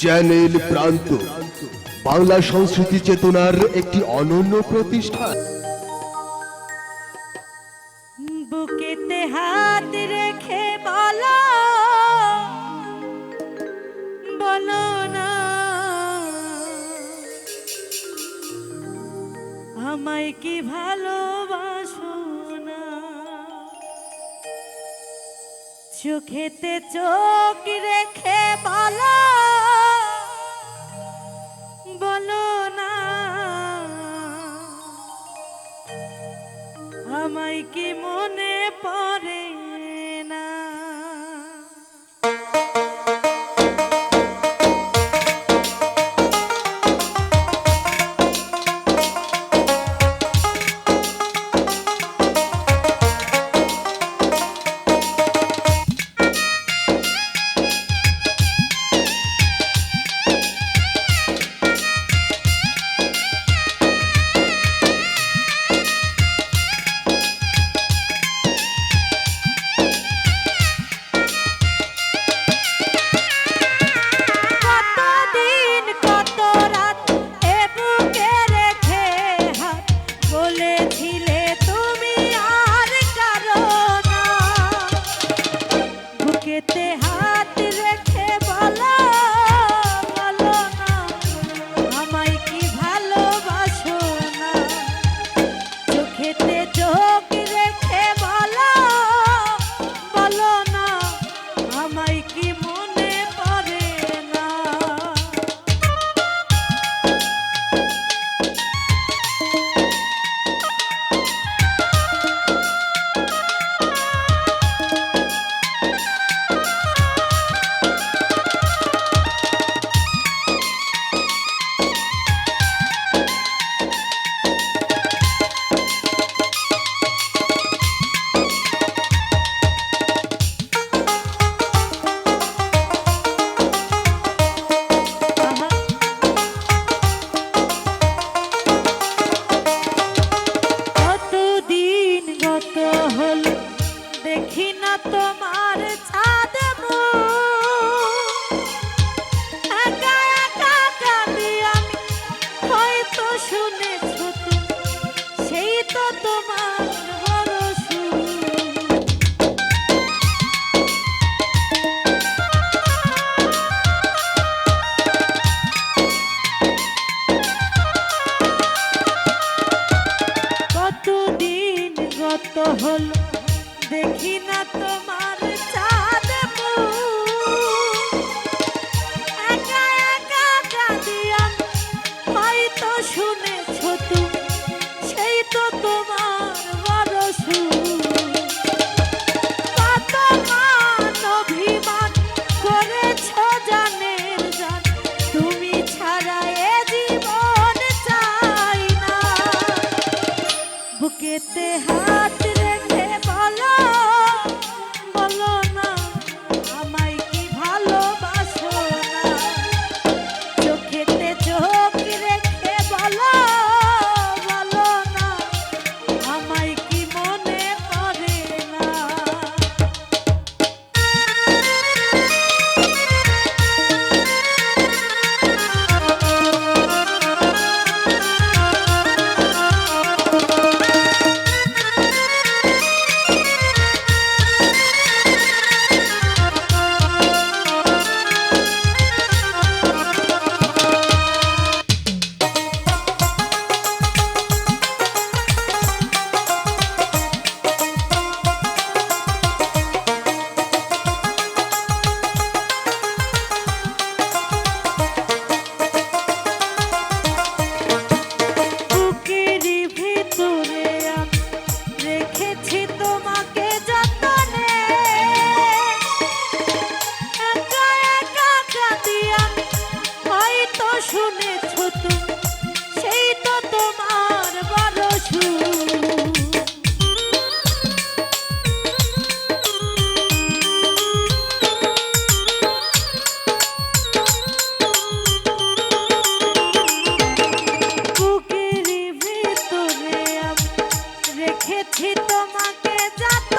Channel প্রান্ত। বাংলা সংস্কৃতি চেতনার একটি অনন্য প্রতিষ্ঠান। বুকেতে হাত রেখে বলো। বলো না। আমায় কি ভালোবাসো না? চোখেতে চোখ রেখে বলো। বলো না। আমায় কি মনে পড়ে হাত রেখে বলো বলো তোমাকে যাতে